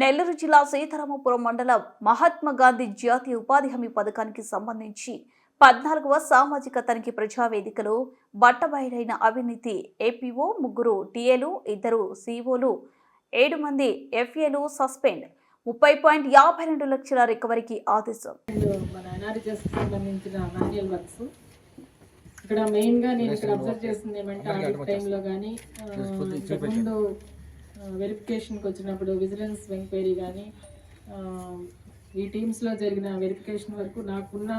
నెల్లూరు జిల్లా సీతారామపురం మండలం మహాత్మా గాంధీ జాతీయ ఉపాధి హామీ పథకానికి సంబంధించి పద్నాలుగవ సామాజిక తనిఖీ ప్రజావేదికలో బట్టబయలైన అవినీతి ఏపీఓ ముగ్గురు టీఏలు ఇద్దరు సీఓలు ఏడు మంది ఎఫ్ఏలు సస్పెండ్. ముప్పై పాయింట్ యాభై రెండు లక్షల రికవరీకి ఆదేశం. ఇక్కడ మెయిన్గా నేను ఇక్కడ అబ్జర్వ్ చేసింది ఏమంటే ఆడిట్ టైంలో కానీ ఇంతకుముందు వెరిఫికేషన్కి వచ్చినప్పుడు విజిలెన్స్ ఎంక్వైరీ కానీ ఈ టీమ్స్లో జరిగిన వెరిఫికేషన్ వరకు నాకున్న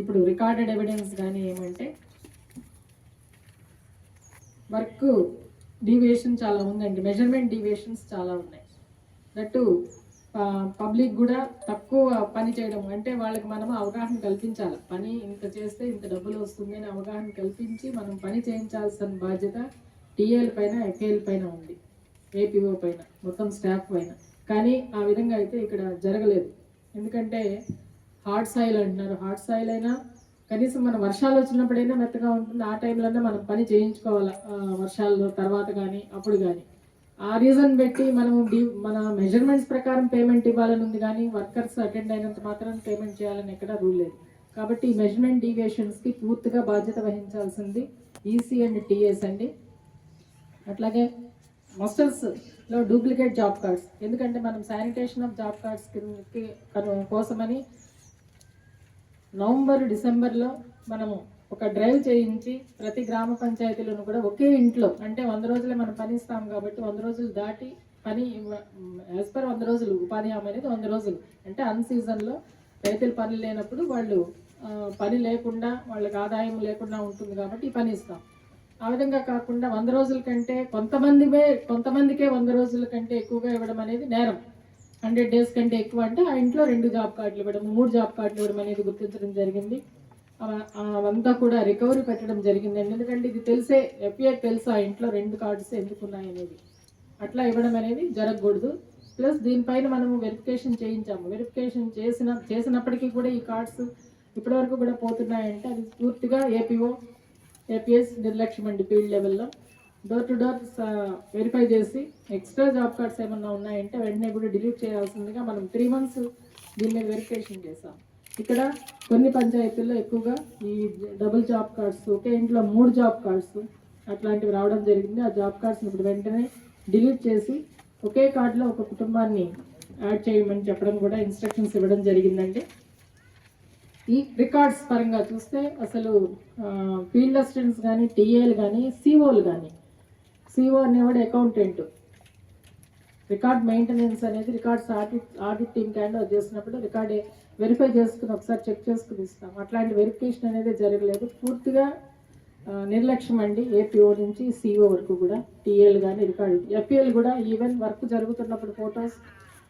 ఇప్పుడు రికార్డెడ్ ఎవిడెన్స్ కానీ ఏమంటే వర్క్ డీవియేషన్ చాలా ఉందండి. మెజర్మెంట్ డీవియేషన్స్ చాలా ఉన్నాయి. దట్టు పబ్లిక్ కూడా తక్కువ పని చేయడం అంటే వాళ్ళకి మనం అవగాహన కల్పించాలి. పని ఇంత చేస్తే ఇంత డబ్బులు వస్తుంది అని అవగాహన కల్పించి మనం పని చేయించాల్సిన బాధ్యత టీఏల పైన ఎఫ్ఏల పైన ఉంది. ఏపీఓ పైన మొత్తం స్టాఫ్ పైన. కానీ ఆ విధంగా అయితే ఇక్కడ జరగలేదు. ఎందుకంటే హార్డ్ సాయిల్ అంటున్నారు. హార్డ్ సాయిల్ అయినా కనీసం మన వర్షాలు వచ్చినప్పుడైనా మెత్తగా ఉంటుంది. ఆ టైంలోనే మనం పని చేయించుకోవాలి వర్షాల్లో వర్షాలు తర్వాత కానీ అప్పుడు కానీ. ఆ రీజన్ పెట్టి మనం డ్యూ మన మెజర్మెంట్స్ ప్రకారం పేమెంట్ ఇవ్వాలని ఉంది కానీ వర్కర్స్ అటెండ్ అయినంత మాత్రం పేమెంట్ చేయాలని ఎక్కడ రూల్ లేదు. కాబట్టి మెజర్మెంట్ డీవియేషన్స్కి పూర్తిగా బాధ్యత వహించాల్సింది ఈసీ అండ్ టీఎస్ అండి. అట్లాగే మస్టర్స్లో డూప్లికేట్ జాబ్ కార్డ్స్. ఎందుకంటే మనం శానిటేషన్ ఆఫ్ జాబ్ కార్డ్స్ కిందకి కను- కోసమని నవంబర్ డిసెంబర్లో మనము ఒక డ్రైవ్ చేయించి ప్రతి గ్రామ పంచాయతీలను కూడా ఒకే ఇంట్లో అంటే వంద రోజులే మనం పని ఇస్తాం కాబట్టి వంద రోజులు దాటి పని యాజ్ పర్ వంద రోజులు ఉపాధి హామీ అనేది వంద రోజులు. అంటే అన్ సీజన్లో రైతులు పని లేనప్పుడు వాళ్ళు పని లేకుండా వాళ్ళకి ఆదాయం లేకుండా ఉంటుంది కాబట్టి ఈ పని ఇస్తాం. ఆ విధంగా కాకుండా వంద రోజుల కంటే కొంతమందివే కొంతమందికే వంద రోజుల కంటే ఎక్కువగా ఇవ్వడం అనేది నేరం. హండ్రెడ్ డేస్ కంటే ఎక్కువ అంటే ఆ ఇంట్లో రెండు జాబ్ కార్డులు ఇవ్వడం మూడు జాబ్ కార్డులు ఇవ్వడం అనేది గుర్తించడం జరిగింది. అంతా అవంతా కూడా రికవరీ పెట్టడం జరిగిందండి ఎందుకంటే ఇది తెలిసే ఎఫ్ఏ తెలుసు ఆ ఇంట్లో రెండు కార్డ్స్ ఎందుకున్నాయనేది అనేది. అట్లా ఇవ్వడం అనేది జరగకూడదు. ప్లస్ దీనిపైన మనము వెరిఫికేషన్ చేయించాము. వెరిఫికేషన్ చేసిన చేసినప్పటికీ కూడా ఈ కార్డ్స్ ఇప్పటివరకు కూడా పోతున్నాయంటే అది పూర్తిగా ఏపీఓ ఏపీఎస్ నిర్లక్ష్యం అండి ఫీల్డ్ లెవెల్లో డోర్ టు డోర్ వెరిఫై చేసి ఎక్స్ట్రా జాబ్ కార్డ్స్ ఏమన్నా ఉన్నాయంటే వెంటనే కూడా డిలీట్ చేయాల్సిందిగా మనం త్రీ మంత్స్ దీని మీద వెరిఫికేషన్ చేసాం ఇక్కడ కొన్ని పంచాయతీల్లో ఎక్కువగా ఈ డబుల్ జాబ్ కార్డ్స్ ఒకే ఇంట్లో మూడు జాబ్ కార్డ్స్ అట్లాంటివి రావడం జరిగింది. ఆ జాబ్ కార్డ్స్ని ఇప్పుడు వెంటనే డిలీట్ చేసి ఒకే కార్డులో ఒక కుటుంబాన్ని యాడ్ చేయమని చెప్పడం కూడా ఇన్స్ట్రక్షన్స్ ఇవ్వడం జరిగిందండి. ఈ రికార్డ్స్ పరంగా చూస్తే అసలు ఫీల్డ్ అసిస్టెంట్స్ కానీ టీఏలు కానీ సిఓలు కానీ సిఓ అనేవాడు అకౌంటెంట్ రికార్డ్ మెయింటెనెన్స్ అనేది records audit audit team hand చేసినప్పుడు రికార్డ్ వెరిఫై చేసుకుని ఒకసారి చెక్ చేసుకుని ఇస్తాం. అట్లాంటి వెరిఫికేషన్ అనేది జరగలేదు. పూర్తిగా నిర్లక్ష్యం అండి ఏపీఓ నుంచి సిఓ వరకు కూడా టీఏలు కానీ రికార్డు ఎఫ్ఏలు కూడా ఈవెన్ వర్క్ జరుగుతున్నప్పుడు ఫొటోస్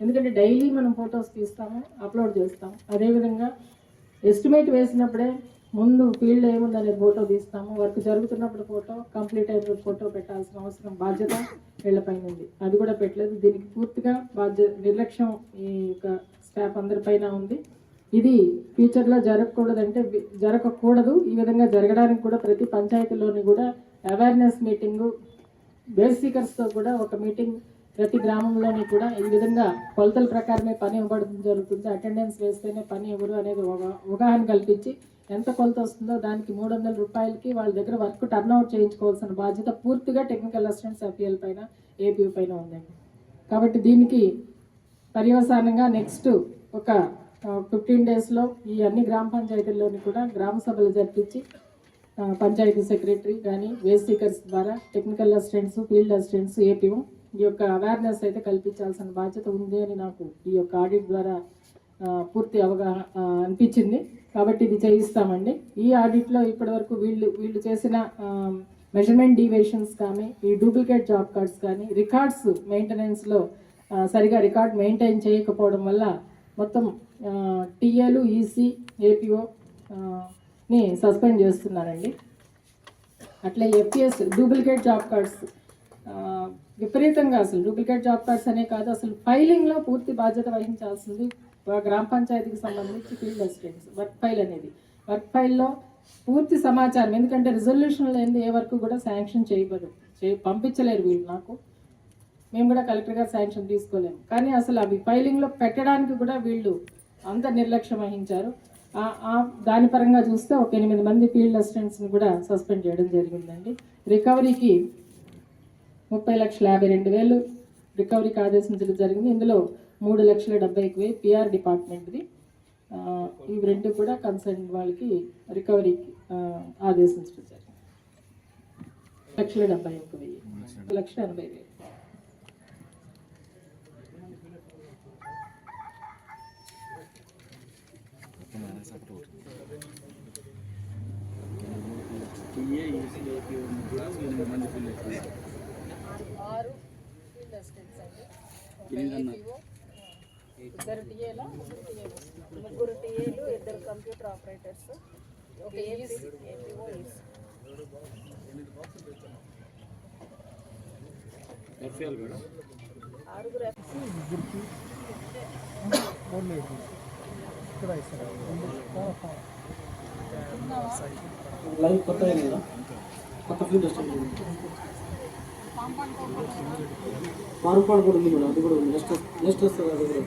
ఎందుకంటే డైలీ మనం ఫొటోస్ తీస్తాము అప్లోడ్ చేస్తాం. అదేవిధంగా ఎస్టిమేట్ వేసినప్పుడే ముందు ఫీల్డ్ ఏముందనే ఫోటో తీస్తాము. వర్క్ జరుగుతున్నప్పుడు ఫోటో కంప్లీట్ అయిన ఫోటో పెట్టాల్సిన అవసరం బాధ్యత వీళ్ళపైన ఉంది అది కూడా పెట్టలేదు. దీనికి పూర్తిగా బాధ్యత నిర్లక్ష్యం ఈ యొక్క స్టాఫ్ అందరిపైన ఉంది. ఇది ఫ్యూచర్లో జరగకూడదంటే జరగకూడదు. ఈ విధంగా జరగడానికి కూడా ప్రతి పంచాయతీలోని కూడా అవేర్నెస్ మీటింగు బేసికర్స్తో కూడా ఒక మీటింగ్ ప్రతి గ్రామంలోని కూడా ఈ విధంగా కొలతల ప్రకారమే పని ఇవ్వడం జరుగుతుంది. అటెండెన్స్ వేస్తేనే పని ఇవ్వరు అనేది ఒక అవగాహన కల్పించి ఎంత కొలత వస్తుందో దానికి మూడు వందల రూపాయలకి వాళ్ళ దగ్గర వర్క్ టర్న్ అవుట్ చేయించుకోవాల్సిన బాధ్యత పూర్తిగా టెక్నికల్ అసిస్టెంట్స్ ఎఫ్ఎల్ పైన ఏపీ పైన ఉందండి. కాబట్టి దీనికి పర్యవసానంగా నెక్స్ట్ ఒక ఫిఫ్టీన్ డేస్లో ఈ అన్ని గ్రామ పంచాయతీల్లోని కూడా గ్రామ సభలు జరిపించి పంచాయతీ సెక్రటరీ కానీ వేస్ట్ సీకర్స్ ద్వారా technical assistants field assistants APO ఈ యొక్క అవేర్నెస్ అయితే కల్పించాల్సిన బాధ్యత ఉంది అని నాకు ఈ యొక్క ఆడిట్ ద్వారా పూర్తి అవగాహన అనిపించింది. కాబట్టి ఇది చేయిస్తామండి. ఈ ఆడిట్లో ఇప్పటివరకు వీళ్ళు వీళ్ళు చేసిన మెజర్మెంట్ డివేషన్స్ కానీ ఈ డూప్లికేట్ జాబ్ కార్డ్స్ కానీ రికార్డ్స్ మెయింటెనెన్స్లో సరిగా రికార్డ్ మెయింటైన్ చేయకపోవడం వల్ల మొత్తం టీఏలు ఈసీ ఏపీఓ ని సస్పెండ్ చేస్తున్నారండి. అట్లే ఎఫ్పిఎస్ డూప్లికేట్ జాబ్ కార్డ్స్ విపరీతంగా అసలు డూప్లికేట్ జాబ్ కార్డ్స్ అనే కాదు అసలు ఫైలింగ్లో పూర్తి బాధ్యత వహించాల్సింది గ్రామ పంచాయతీకి సంబంధించి ఫీల్డ్ అసిస్టెంట్స్ వర్క్ ఫైల్ అనేది. వర్క్ ఫైల్లో పూర్తి సమాచారం ఎందుకంటే రిజల్యూషన్ లేని ఏ వరకు కూడా శాంక్షన్ చేయబడు చే పంపించలేరు వీళ్ళు నాకు. మేము కూడా కలెక్టర్ గారు శాంక్షన్ తీసుకోలేము. కానీ అసలు అవి ఫైలింగ్లో పెట్టడానికి కూడా వీళ్ళు అంత నిర్లక్ష్యం వహించారు. దాని పరంగా చూస్తే ఒక ఎనిమిది మంది ఫీల్డ్ అసిస్టెంట్స్ని కూడా సస్పెండ్ చేయడం జరిగిందండి. రికవరీకి ముప్పై లక్షల యాభై రెండు వేలు రికవరీకి ఆదేశించడం జరిగింది. ఇందులో మూడు లక్షల డెబ్బై ఎక్కువ పిఆర్ డిపార్ట్మెంట్ది. ఇవి రెండు కూడా కన్సర్న్ వాళ్ళకి రికవరీకి ఆదేశించడం జరిగింది. లక్షల డెబ్బై ఎక్కువ వెయ్యి. లక్షల ఎనభై వేలు. ఆరు అండి. ఇద్దరు టీఏలా ముగ్గురు టీఏలు ఇద్దరు కంప్యూటర్ ఆపరేటర్స్. ఒక ఏపీ ఏపీఓ ఈసీ ఆరుగురు లైవ్ కొత్త కొత్త ఫీల్డ్ వస్తుంది. మారుపాడు కూడా ఉంది మేడం అది కూడా ఉంది నెక్స్ట్ నెక్స్ట్ వస్తుంది అది కూడా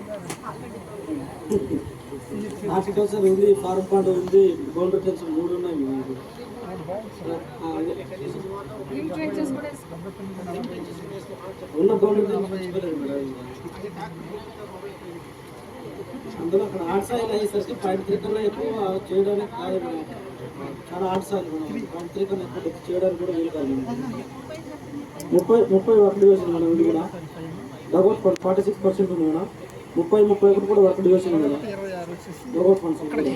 హార్టికల్చర్ ఉంది ఫారం పాడు ఉంది గోల్డ్ టెన్స్ మూడు ఉన్నాయి మేము ఉన్న గోల్డ్ తీసుకోలేదు మేడం అందులో అక్కడ ఆర్ట్స్ ఆయిల్ అయ్యేసరికి పాయింట్ త్రీ కన్నా ఎక్కువ చేయడానికి కాదు మేడం. చాలా hard soil madam point three కన్నా ఎక్కువ చేయడానికి కూడా వీలు కాదు మేడం. ముప్పై ముప్పై వర్క్ డివిజన్ మేడం ఇది కూడా. డబల్ ఫార్టీ సిక్స్ పర్సెంట్ ఉంది మేడం. ముప్పై ముప్పై ఒకటి కూడా వర్క్ డివిజన్ ఉంది మేడం. డబల్ ఫండ్స్ ఉంది